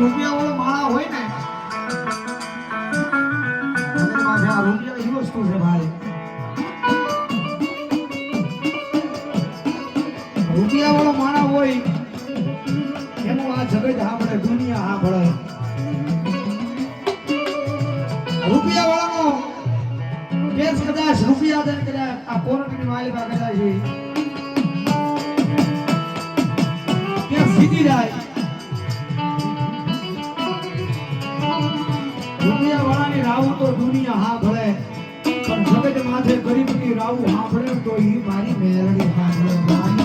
રૂપિયા વાળો માળા હોય ને રૂપિયા એ વસ્તુ છે ભાઈ. રૂપિયા વાળો માળા હોય, એનું આ જગત સાંભળે, દુનિયા સાંભળે. રૂપિયા વાળાનો કેસ કદાચ રૂપિયા દે કદાચ આ કોર્ટની માલિકા કદાચ કે સીધી જાય. રાવું હા ભળે પણ જગત માથે ગરીબની રાવું સાંભળે તો ઈ મારી મેરડી સાંભળે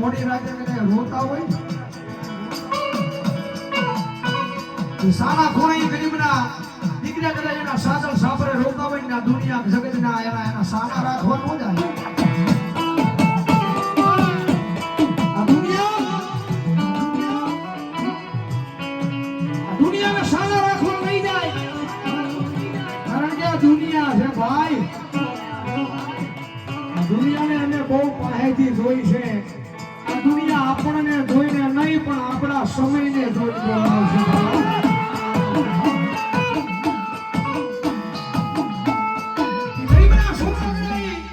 મોડી રાતે કદાચ રોતા હોય. સારા ખૂણે ગરીબના દીકરા કદાચ એના સાધન સાપરે રોતા હોય ને દુનિયા જગતના એના એના સાના રાખવાનું ન જાય દુનિયા આ દુનિયાને સાના રાખવા નહીં જાય. કારણ કે દુનિયા છે ભાઈ. દુનિયાને અમે બહુ પાસેથી જોઈ છે. આપણને જોઈને નહીં પણ આપણા સમયને જોઈને બોલાવશે ભાઈ. ગરીબના છોકરાને નહીં,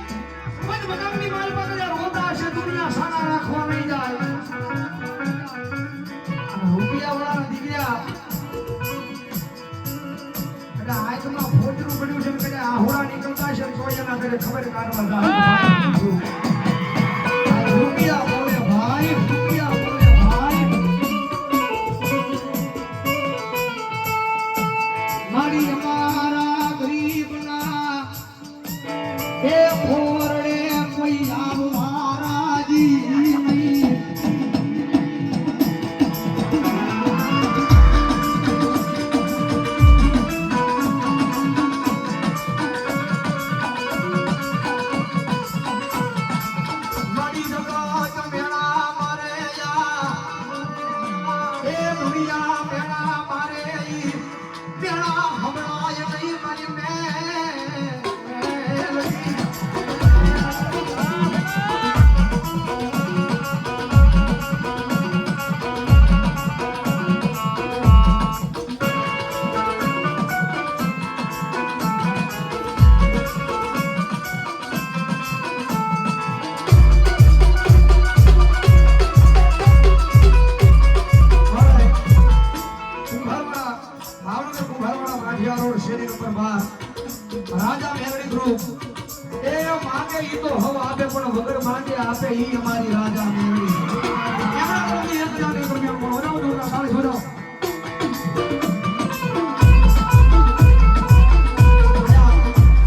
આપે પણ વગર માંગે આપે ઈ અમારી રાજા.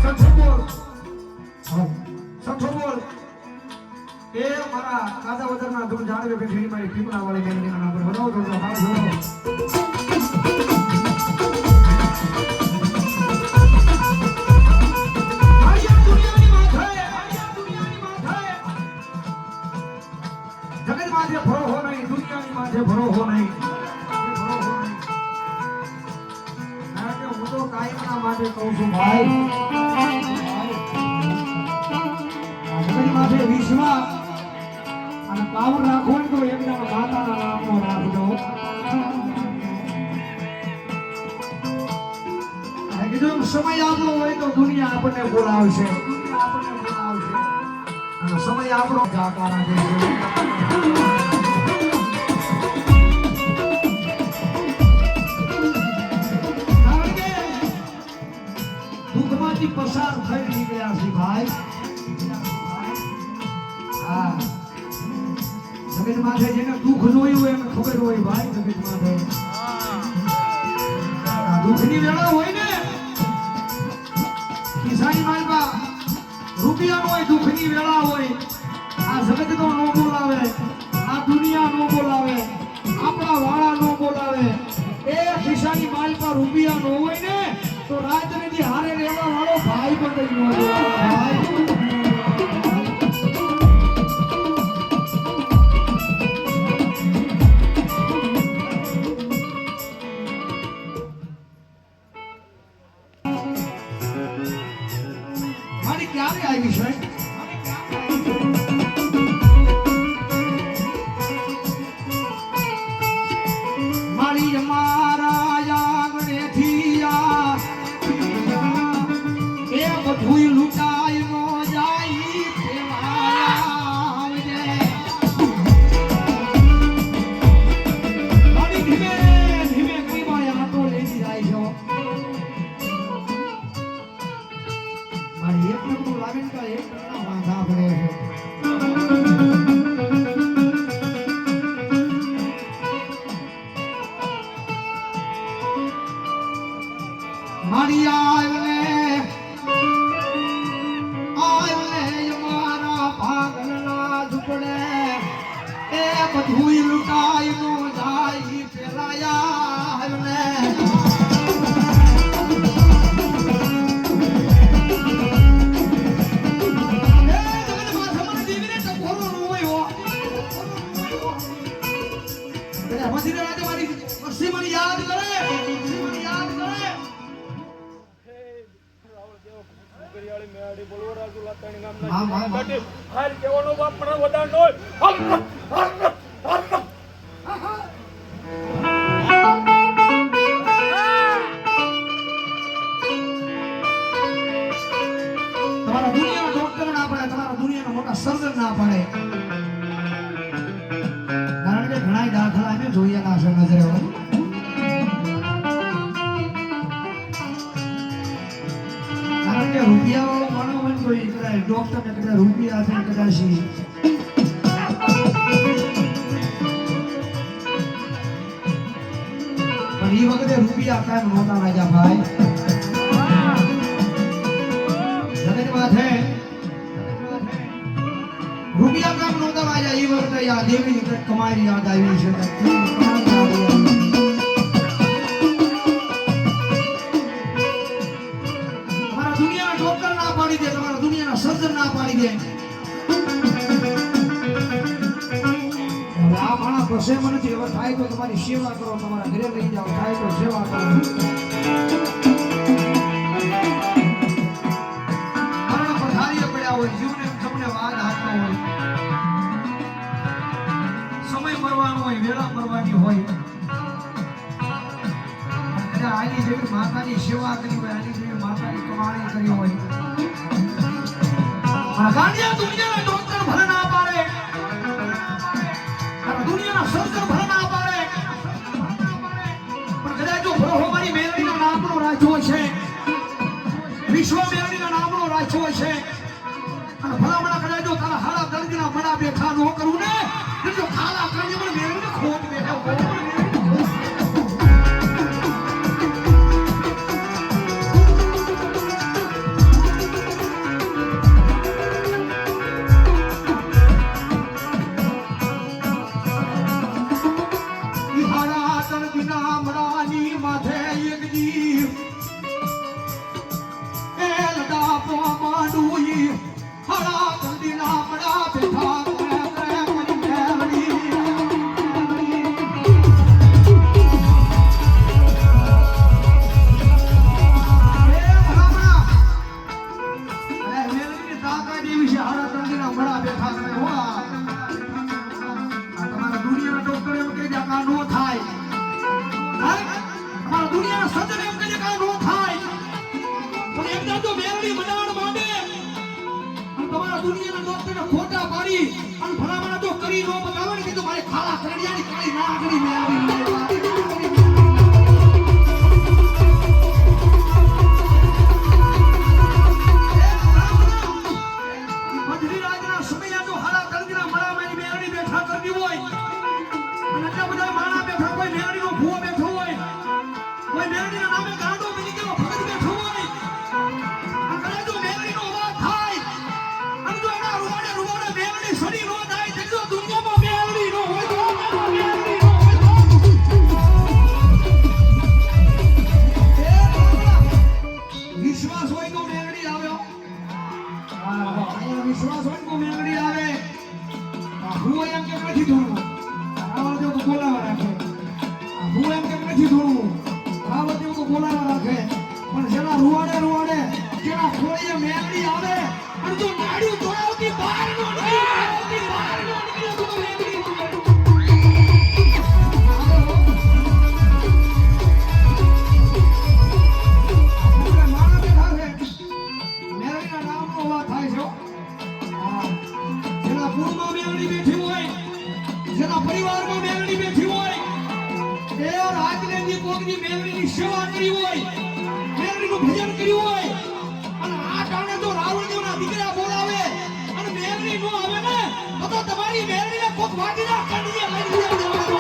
સંઠોબોલ. હા, સંઠોબોલ. એ મારા કાદા વદરના ધૂળ જાળવે કે મારી પીપળા વાળી પર વધાવો જોરદાર અને સમય આપણો હોય તો દુનિયા આપણને બોલાવશે. આપણને બોલાવશે અને સમય આપણો જાકારા દેશે કારણ દુઃખમાંથી પસાર થઈ નીકળ્યા છે ભાઈ. હા. જગત માથે જેને દુઃખ જોયું એને ખબર હોય ભાઈ જગત માથે. દુઃખ દુઃખની વેળા હોય ને દુઃખની વેળા હોય, આ જગત તો નો બોલાવે, આ દુનિયા નો બોલાવે, આપણા વાળા નો બોલાવે. એ ખિસ્સાની માલિકા રૂપિયા નો હોય ને, તો રાજનીતિ હારે રહેવા વાળો ભાઈ પણ કઈ નો મારી ક્યારે આવી છે? લાતાણી ગામના હા, હા, હા. કાઢી. હાલ કેવાનો બાપ પણ વધારે ન હાલ, કારણ કે રૂપિયા વાળો માણસ હોય તો ઈ કદાચ ડોક્ટર ને કદાચ રૂપિયા છે કદાચ પણ ઈ વખતે રૂપિયા કાયમ નહોતા રાજા ભાઈ જગત છે રૂપિયા કામ નહોતા રાજા, એ વખતે આ દેવીની કમાઈ યાદ આવી છે. માણસ નથી હવે થાય તો તમારી સેવા કરો, તમારા ઘરે લઈ જાઓ, થાય તો સેવા કરો. સમય મરવાનો હોય, વેળા મરવાની હોય. કદાચ આની જેવી માતાની સેવા કરી હોય, આની જેવી માતાની કમાણી કરી હોય. છે. વિશ્વ મેળવીના નામનો રાખ્યો છે. અને ભલામણા કદાચ જો તારા હારા દર્દીના મના બેઠા ન કરું તો મેળવી મનાવણ માંડે અને તમારા દુનિયાના ડોક્ટરને ખોટા પાડી અને ભલામણા તો કરી નો બતાવે ને કે તો મારે ખાલા કરડિયાની કાળી ના કરી મે આવી કોઈ મેળવીના નામે ગાંડો મિલી તો જેના રૂવાડે રૂવાડે, જેના ખોળીએ આવે, અને જો નાડ્યું તોડાવતી બહાર નો નીકળી. બહાર નો તો જેના પરિવારમાં મેળવી બેઠી હોય એ કોકની મેરડીની સેવા કરી હોય મેરડીનું ભજન કર્યું હોય, અને આ કારણે તો રાવણદેવના દીકરા બોલાવે, અને મેરડી નો આવે ને, તો તમારી મેરડીને કોક વાટી ના કાઢી જવા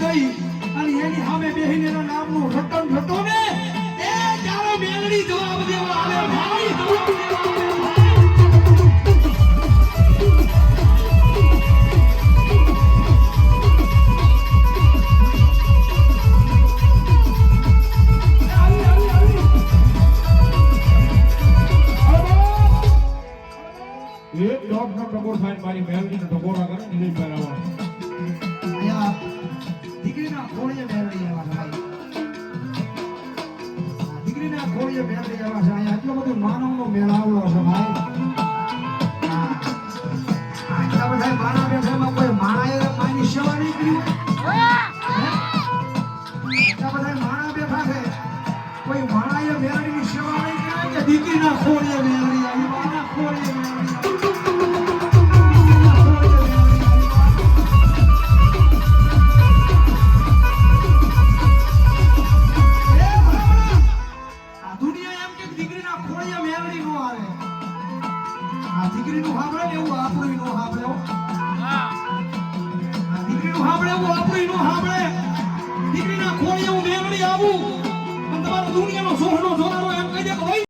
જઈ અને એની સામે બેહીને એના નામનું રતન થતો ને એ ત્યારે મેલડી જવાબ દેવા આવે ભાઈ. ટકોર થાય ને મારી ટકોરા કરે ને એ આવ્યા છે. અહીંયા એટલો બધો માનવનો મેળાવડો છે ભાઈ. આટલા બધા માણા કોઈ માણાએ માની આટલા બધા માણા બેઠા કોઈ માણાએ મેળવીની સેવા નહીં કરી કે દીકરીના ખોળીએ મેળવી.